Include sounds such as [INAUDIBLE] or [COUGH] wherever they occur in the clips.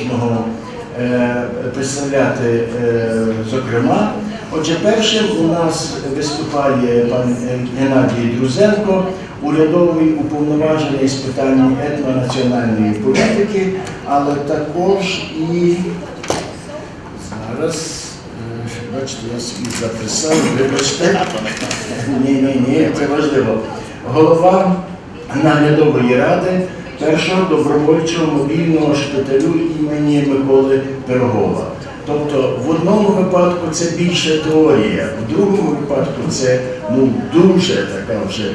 кожного е, представляти е, зокрема. Отже, першим у нас виступає пан Геннадій Друзенко, урядовий уповноважений з питань етнонаціональної політики, але також і зараз, е, бачите, я свій записав, вибачте. Ні, ні, ні, це важливо. Голова наглядової ради першого добровольчого мобільного шпиталю імені Миколи Пирогова. Тобто в одному випадку це більше теорія, в другому випадку це ну, дуже така вже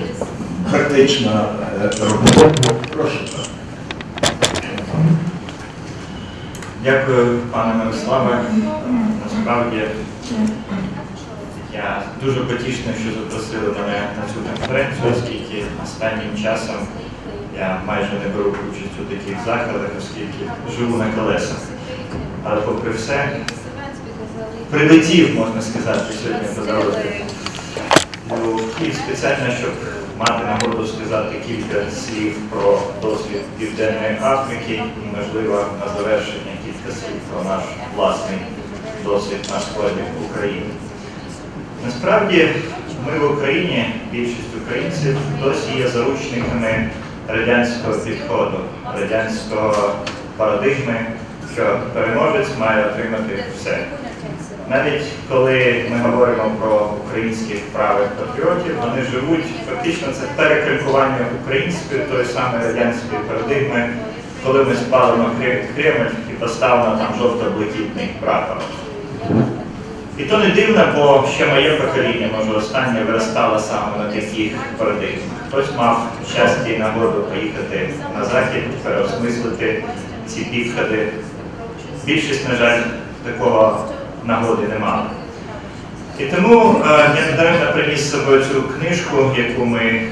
практична е, робота. Прошу. Дякую, пане Мирославе. Насправді я дуже потішний, що запросили мене на цю конференцію, оскільки останнім часом я майже не беру участь у таких заходах, оскільки живу на колесах. Але попри все, прилетів, можна сказати, сьогодні до дороги. У Київ спеціально, щоб мати нагоду сказати кілька слів про досвід Південної Африки і, можливо, на завершення кілька слів про наш власний досвід на сході України. Насправді, ми в Україні, більшість українців, досі є заручниками радянського підходу, радянського парадигми, що переможець має отримати все. Навіть коли ми говоримо про українських правих патріотів, вони живуть фактично це перекрикування української тої самої радянської парадигми, коли ми спалимо Кремль і поставимо там жовто-блакитний прапор. І то не дивно, бо ще моє покоління, може останнє, виростало саме на таких парадигмах. Хтось мав щастя і нагоду поїхати на захід, переосмислити ці підходи. Більшість, на жаль, такого нагоди не мала. І тому е, я недаремно приніс з собою цю книжку, яку ми е,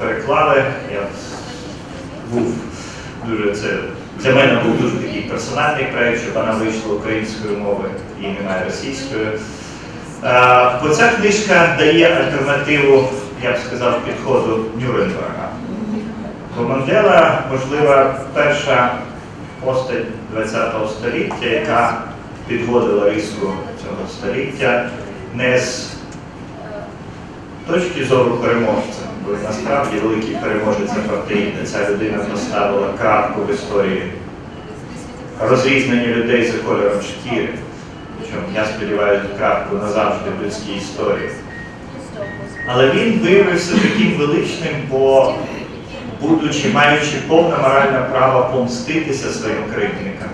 переклали. Я був дуже це для мене був дуже такий персональний проєкт, щоб вона вийшла українською мовою і немає російською. Е, бо ця книжка дає альтернативу, я б сказав, підходу Нюрнберга. Бо Мандела, можливо, перша постать ХХ століття, яка підводила риску цього століття не з точки зору переможця, бо насправді великий переможець апартеїда. Ця людина поставила крапку в історії розрізнення людей за кольором шкіри. Причому, я сподіваюся, крапку назавжди в людській історії. Але він виявився таким величним, бо, будучи, маючи повне моральне право помститися своїм кривдникам,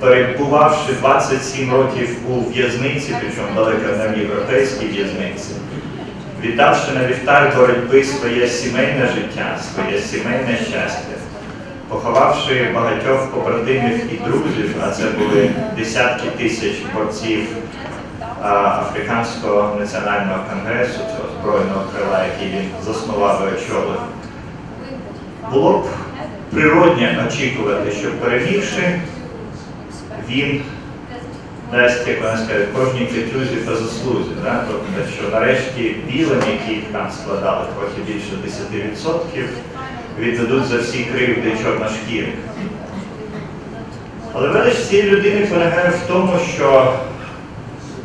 перебувавши 27 років у в'язниці, причому далеко не європейській в'язниці, віддавши на вівтар боротьби своє сімейне життя, своє сімейне щастя, поховавши багатьох побратимів і друзів, а це були десятки тисяч борців Африканського національного конгресу, цього збройного крила, який він заснував і очолив, було б природне очікувати, що перемігши, він дасть, як вона скаже, кожній катюзі по заслузі. Да? Тобто, що нарешті білим, які там складали трохи більше 10%, віддадуть за всі кривди чорношкірих. Але велич цієї людини полягає в тому, що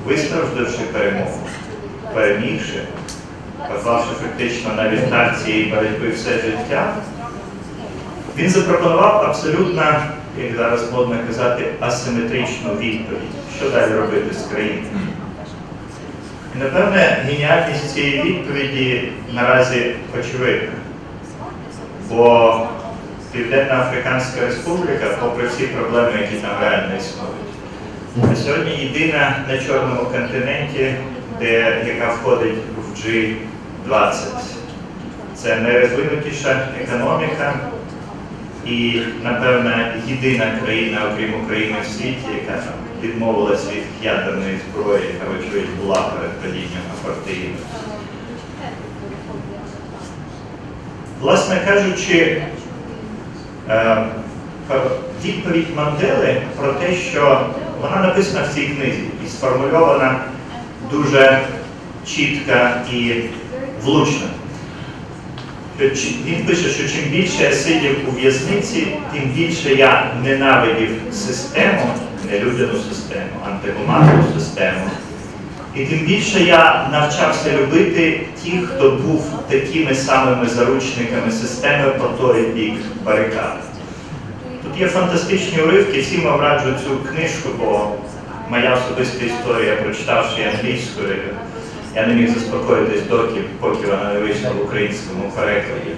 вистраждавши перемогу, перемігши, поклавши фактично на вівтар цієї боротьби все життя, він запропонував абсолютно, як зараз модно казати, асиметричну відповідь, що далі робити з країною. І, напевне, геніальність цієї відповіді наразі очевидна. Бо Південна Африканська Республіка, попри всі проблеми, які там реально існують, сьогодні єдина на чорному континенті, де, яка входить в G20. Це найрозвинутіша економіка і, напевно, єдина країна, окрім України в світі, яка відмовилась від ядерної зброї, яка, вочевидь, була перед падінням апартеїду. Власне кажучи, е, відповідь Мандели про те, що вона написана в цій книзі і сформульована дуже чітко і влучно. він пише, що чим більше я сидів у в'язниці, тим більше я ненавидів систему, нелюдяну систему, антигуманну систему. І тим більше я навчався любити тих, хто був такими самими заручниками системи по той бік барикад. Тут є фантастичні уривки, всім вам раджу цю книжку, бо моя особиста історія, прочитавши англійською, я не міг заспокоїтись доки, поки вона не вийшла в українському перекладі.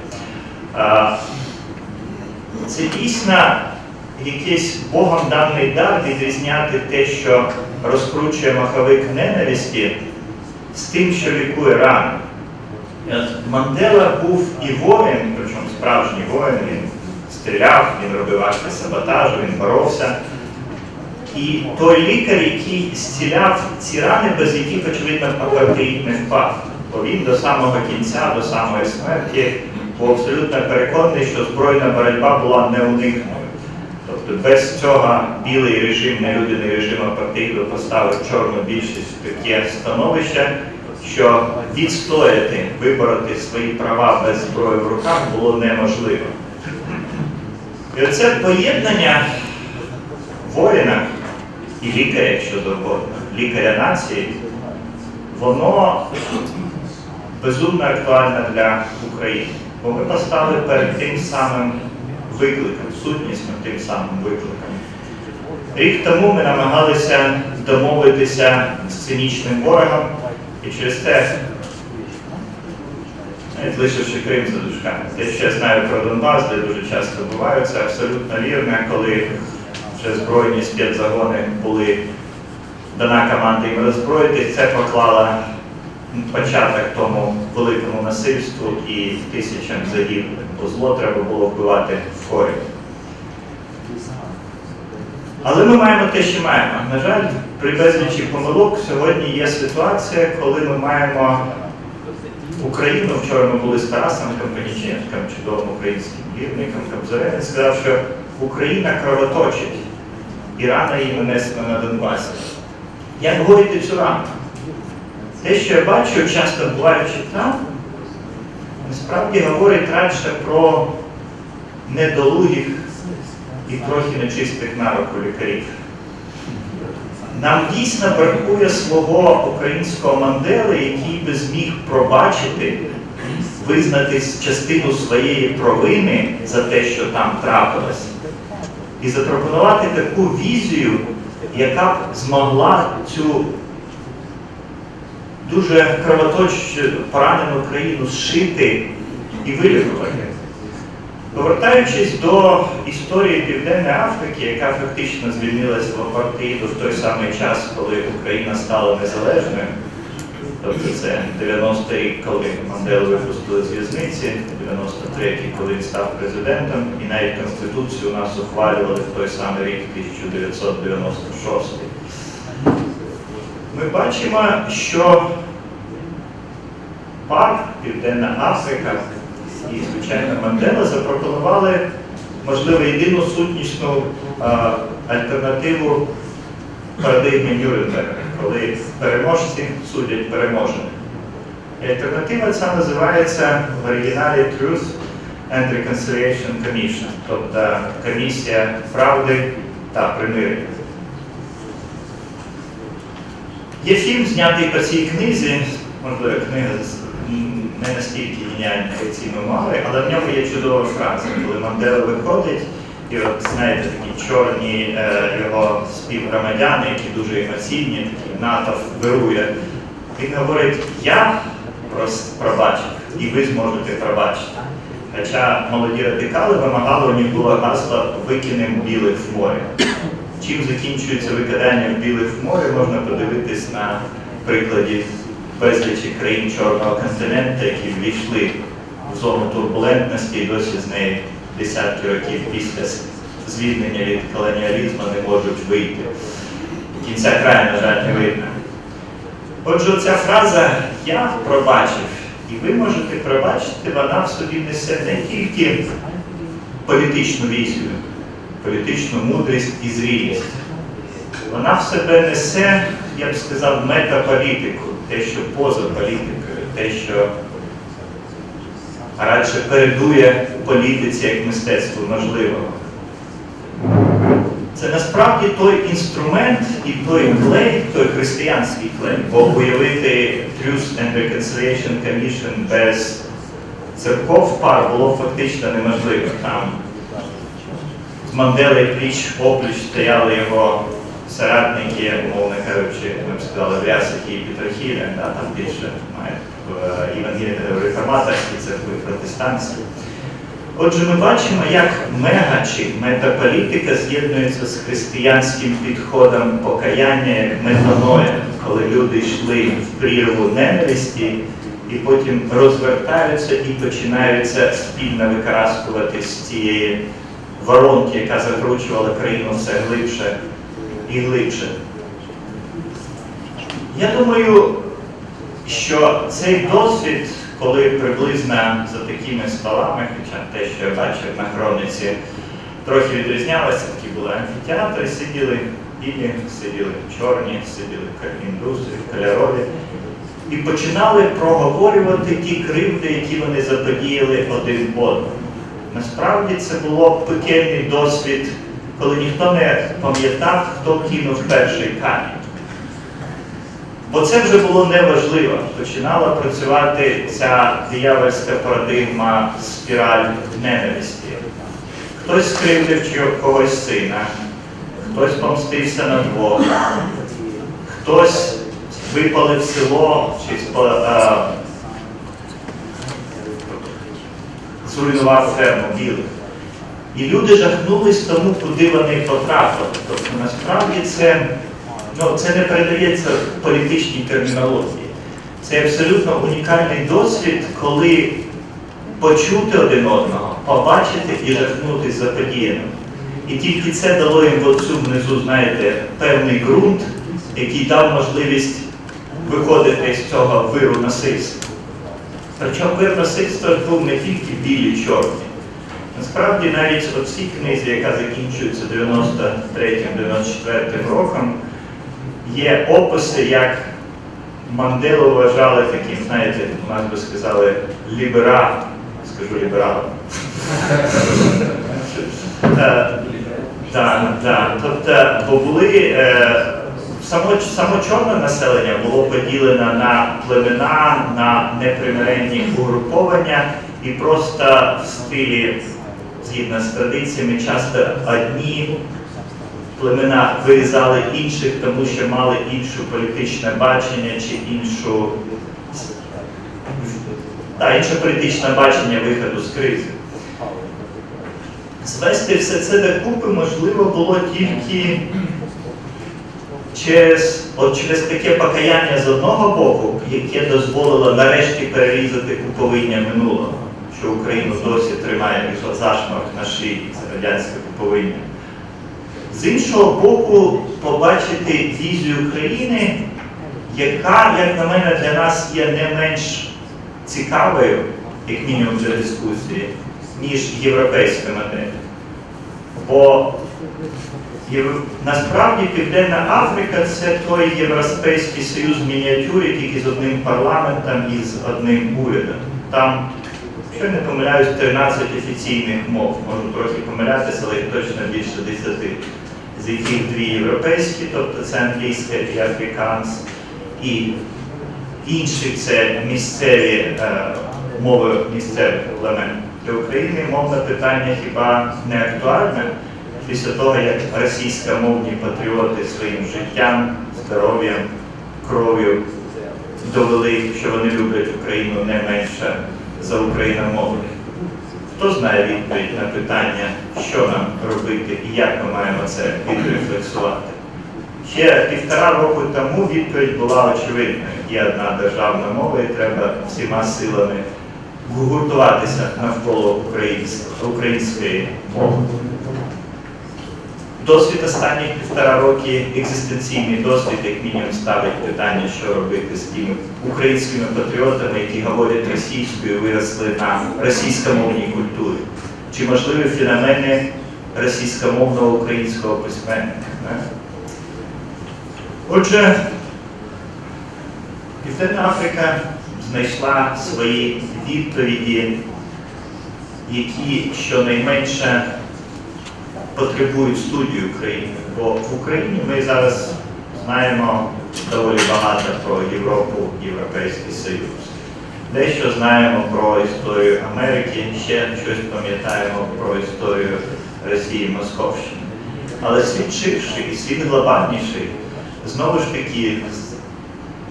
Це дійсно якийсь Богом даний дар відрізняти те, що розкручує маховик ненависті, з тим, що лікує рани. Мандела був і воїн, причому справжній воїн, він стріляв, він робив акти саботажу, він боровся. І той лікар, який зціляв ці рани, без яких, очевидно, апартеїд не впав. Бо він до самого кінця, до самої смерті, був абсолютно переконаний, що збройна боротьба була неуникною. Тобто без цього білий режим, нелюдяний режим апартеїду поставив чорну більшість таке становище, що відстояти, вибороти свої права без зброї в руках було неможливо. І оце поєднання воїна і лікаря, якщо завгодно, лікаря нації, воно безумно актуальне для України. Бо ми постали перед тим самим викликом, сутнісно тим самим викликом. Рік тому ми намагалися домовитися з цинічним ворогом, і через те, навіть лишивши Крим за дужками. Те, що я знаю про Донбас, де дуже часто буваю, це абсолютно вірно, коли вже збройні спецзагони були дана команда їм роззброїтись, це поклало початок тому великому насильству і тисячам загиблих, бо зло треба було вбивати в хорі. Але ми маємо те, що маємо. На жаль, при безлічі помилок сьогодні є ситуація, коли ми маємо Україну. Вчора ми були з Тарасом Кампаніченком, чудовим українським гірником Кобзарем, сказав, що Україна кровоточить, і рана її нанесена на Донбасі. Як гоїти цю рану? Те, що я бачу, часто буваючи там, насправді говорить радше про недолугих і трохи нечистих на руку лікарів. Нам дійсно бракує свого українського мандели, який би зміг пробачити, визнати частину своєї провини за те, що там трапилось, і запропонувати таку візію, яка б змогла цю дуже кровоточну поранену країну зшити і вилікувати. Повертаючись до історії Південної Африки, яка фактично звільнилась в апартеїду в той самий час, коли Україна стала незалежною, тобто це 90-й рік, коли Манделу випустили з в'язниці, 93-й, коли він став президентом, і навіть Конституцію у нас ухвалювали в той самий рік 1996. Ми бачимо, що ПАР, Південна Африка і, звичайно, Мандела запропонували, можливо, єдину сутнісну а, альтернативу парадигмі Нюрнберга, коли переможці судять переможених. Альтернатива ця називається в оригіналі Truth and Reconciliation Commission, тобто комісія правди та примирення. Є фільм, знятий по цій книзі, можливо, книга не настільки геніальна, як ці мемуари, але в ньому є чудова фраза, коли Мандела виходить, і от знаєте, такі чорні е, його співгромадяни, які дуже емоційні, такі натовп вирує. Він говорить, я пробачив, і ви зможете пробачити. Хоча молоді радикали вимагали, у них було гасло викинемо білих в море. Чим закінчується викидання білих в море, можна подивитись на прикладі безлічі країн Чорного континенту, які ввійшли в зону турбулентності і досі з неї десятки років після звільнення від колоніалізму не можуть вийти. Кінця краю, на жаль, не видно. Отже, ця фраза Я пробачив, і ви можете пробачити, вона в собі несе не тільки політичну візію, політичну мудрість і зрілість. Вона в себе несе, я б сказав, метаполітику, те, що поза політикою, те, що радше передує у політиці як мистецтву можливого. Це насправді той інструмент і той клей, той християнський клей, бо уявити Truth and Reconciliation Commission без церков пар було фактично неможливо. Там Мандели пліч опліч стояли його соратники, умовно кажучи, ми б сказали, в і Петрохілі, да, там більше мають в Євангелії реформаторській церкви протестантській. Отже, ми бачимо, як мега чи метаполітика з'єднується з християнським підходом покаяння як метаноя, коли люди йшли в прірву ненависті і потім розвертаються і починаються спільно викараскувати з цієї воронки, яка закручувала країну все глибше і глибше. Я думаю, що цей досвід, коли приблизно за такими столами, хоча те, що я бачив на хрониці, трохи відрізнялося, такі були амфітеатри, сиділи білі, сиділи чорні, сиділи індуси, кольорові, і починали проговорювати ті кривди, які вони заподіяли один одному. Насправді це було пекельний досвід, коли ніхто не пам'ятав, хто кинув перший камінь. Бо це вже було неважливо. Починала працювати ця диявольська парадигма спіраль ненависті. Хтось скривдив когось сина, хтось помстився на двох, хтось випалив село чи спа- а, зруйнував ферму білих. І люди жахнулись тому, куди вони потрапили. Тобто насправді це, ну, це не передається політичній термінології. Це абсолютно унікальний досвід, коли почути один одного, побачити і жахнутись за подіяним. І тільки це дало їм оцю внизу, знаєте, певний ґрунт, який дав можливість виходити з цього виру насильства. Причому вир насильства був не тільки білі чорні. Насправді навіть у цій книзі, яка закінчується 93-94 роком, є описи, як Манделу вважали таким, знаєте, у нас би сказали, лібералом. Скажу лібералом. [LAUGHS] Е. Тобто, бо були е, само, само чорне населення було поділено на племена, на непримиренні угруповання і просто в стилі, згідно з традиціями, часто одні племена вирізали інших, тому що мали інше політичне бачення чи іншу та, інше політичне бачення виходу з кризи. Звести все це докупи можливо було тільки через, от через таке покаяння з одного боку, яке дозволило нарешті перерізати пуповиння минулого, що Україну досі тримає зашморг на шиї, це радянське пуповиння. З іншого боку, побачити візію України, яка, як на мене, для нас є не менш цікавою, як мінімум для дискусії, ніж європейська модель. Бо насправді Південна Африка це той Європейський Союз в мініатюрі, тільки з одним парламентом і з одним урядом. Там, якщо не помиляюсь, 13 офіційних мов. Можу трохи помилятися, але їх точно більше 10. З яких дві європейські, тобто це англійська і африканс, і інші це місцеві е, мови місцевих племен. Для України мовне питання хіба не актуальне після того, як російськомовні патріоти своїм життям, здоров'ям, кров'ю довели, що вони люблять Україну не менше за україномовних. Хто знає відповідь на питання, що нам робити і як ми маємо це відрефлексувати? Ще півтора року тому відповідь була очевидною. Є одна державна мова і треба всіма силами гуртуватися навколо української мови. Досвід останніх півтора роки, екзистенційний досвід, як мінімум, ставить питання, що робити з тими українськими патріотами, які говорять російською, виросли на російськомовній культурі. Чи можливі феномени російськомовного українського письменника? Отже, Південна Африка знайшла свої відповіді які щонайменше потребують студії України. Бо в Україні ми зараз знаємо доволі багато про Європу, Європейський Союз. Дещо знаємо про історію Америки, ще щось пам'ятаємо про історію Росії Московщини. Але світ ширший світ глобальніший. Знову ж таки,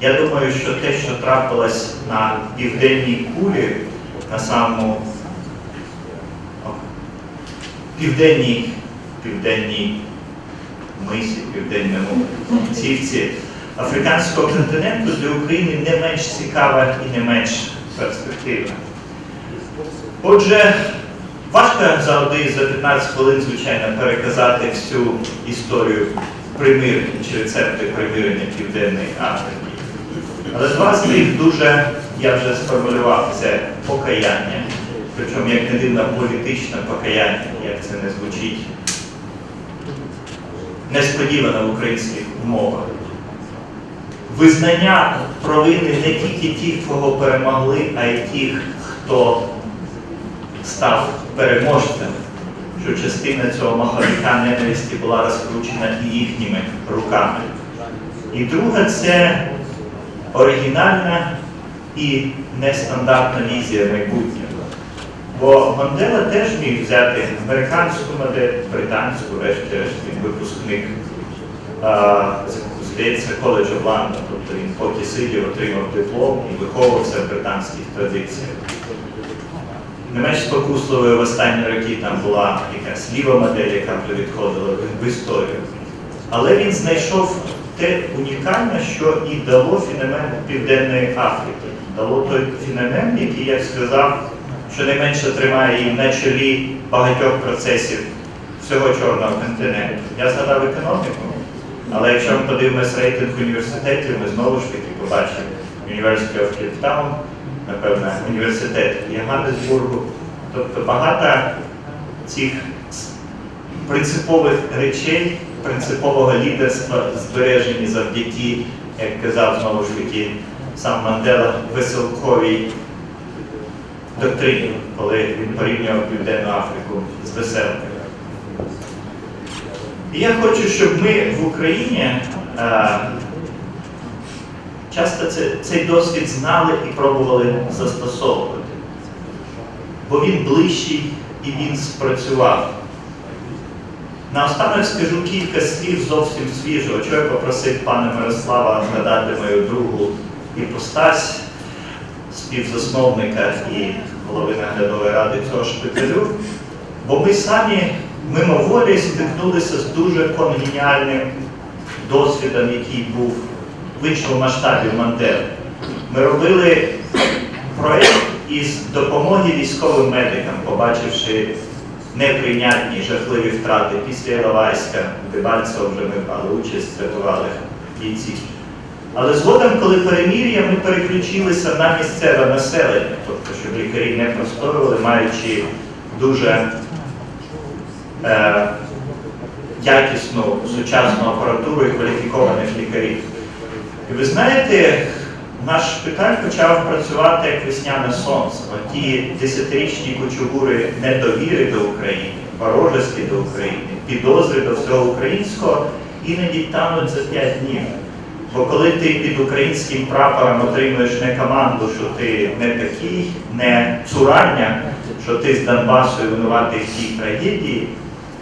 я думаю, що те, що трапилось на південній кулі, на самому південній, південній мисі, південному цівці африканського континенту для України не менш цікава і не менш перспективна. Отже, важко за один за 15 хвилин, звичайно, переказати всю історію примирення чи рецепти примирення Південної Африки. Але два з них дуже, я вже сформулював, це покаяння. Причому, як не дивно, політичне покаяння, як це не звучить несподівано в українських умовах. Визнання провини не тільки тих, кого перемогли, а й тих, хто став переможцем, що частина цього маховика ненависті була розкручена і їхніми руками. І друге це оригінальна і нестандартна візія майбутнього. Бо Мандела теж міг взяти американську модель, британську, решті-решт він випускник, здається, коледжу Лондон, тобто він поки сидів, отримав диплом і виховувався в британських традиціях. Не менш спокусливою в останні роки там була якась ліва модель, яка відходила в історію. Але він знайшов те унікальне, що і дало феномен Південної Африки. Дало той феномен, який, як сказав, щонайменше тримає її на чолі багатьох процесів всього чорного континенту. Я згадав економіку, але якщо ми подивимося рейтинг університетів, ми знову ж таки побачимо University of Cape напевно, університет Йоганнесбургу. Тобто багато цих принципових речей, принципового лідерства збережені завдяки, як казав знову ж таки сам Мандела, веселковій доктрині, коли він порівнював Південну Африку з веселкою. І я хочу, щоб ми в Україні е, часто це, цей досвід знали і пробували застосовувати. Бо він ближчий і він спрацював. Наостанок скажу кілька слів зовсім свіжого, що я попросив пана Мирослава згадати мою другу іпостась, співзасновника і голови наглядової ради цього шпиталю. Бо ми самі мимоволі стикнулися з дуже конгеніальним досвідом, який був в іншому масштабі в Мандели. Ми робили проєкт із допомоги військовим медикам, побачивши неприйнятні жахливі втрати після Іловайська, Дебальцево вже ми брали участь, рятували бійців. Але згодом, коли перемір'я, ми переключилися на місцеве населення, тобто, щоб лікарі не простоювали, маючи дуже е, якісну сучасну апаратуру і кваліфікованих лікарів. І ви знаєте, наш шпиталь почав працювати як весняне сонце. Ті десятирічні кучугури недовіри до України, ворожості до України, підозри до всього українського іноді тануть за п'ять днів. Бо коли ти під українським прапором отримуєш не команду, що ти не такий, не цурання, що ти з Донбасу і винуватий в тій трагедії,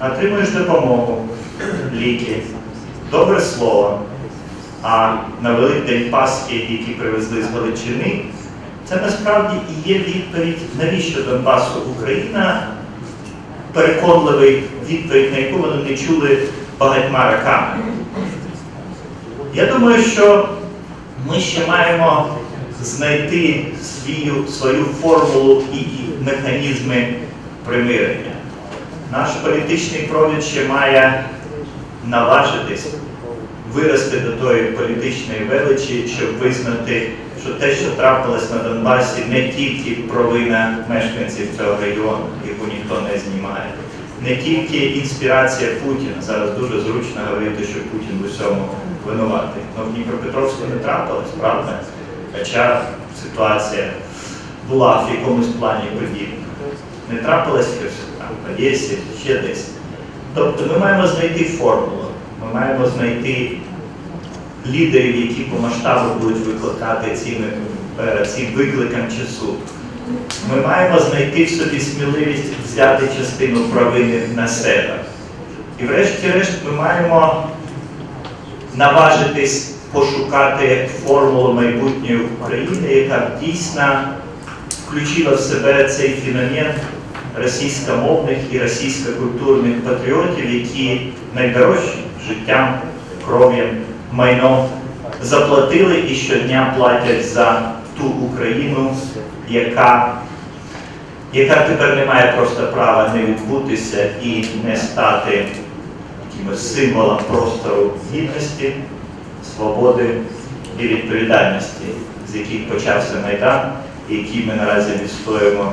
отримуєш допомогу, ліки, добре слово. А на Великдень Пасхи, які привезли з Галичини, це насправді і є відповідь, навіщо Донбасу Україна, переконливий відповідь, на яку вони не чули багатьма роками. Я думаю, що ми ще маємо знайти свою, свою формулу і механізми примирення. Наш політичний провід ще має наважитись вирости до тої політичної величі, щоб визнати, що те, що трапилось на Донбасі, не тільки провина мешканців цього регіону, яку ніхто не знімає, не тільки інспірація Путіна. Зараз дуже зручно говорити, що Путін в усьому винуватий. Но в Дніпропетровську не трапилось, правда? Хоча ситуація була в якомусь плані подібна. не трапилось Херсоні, там, в Одесі, ще десь. Тобто ми маємо знайти формулу, ми маємо знайти лідерів, які по масштабу будуть викликати цими, е, цим викликам часу. Ми маємо знайти в собі сміливість взяти частину провини на себе. І врешті-решт ми маємо наважитись пошукати формулу майбутньої України, яка дійсно включила в себе цей феномен російськомовних і російськокультурних патріотів, які найдорожчі життям, кров'ям, майном заплатили і щодня платять за ту Україну, яка, яка тепер не має просто права не відбутися і не стати символом простору гідності, свободи і відповідальності, з яких почався Майдан, які ми наразі відстоюємо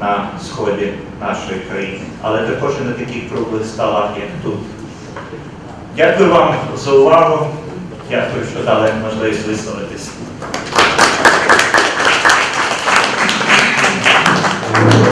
на сході нашої країни, але також і на таких круглих столах, як тут. Дякую вам за увагу. Дякую, що дали можливість висловитись.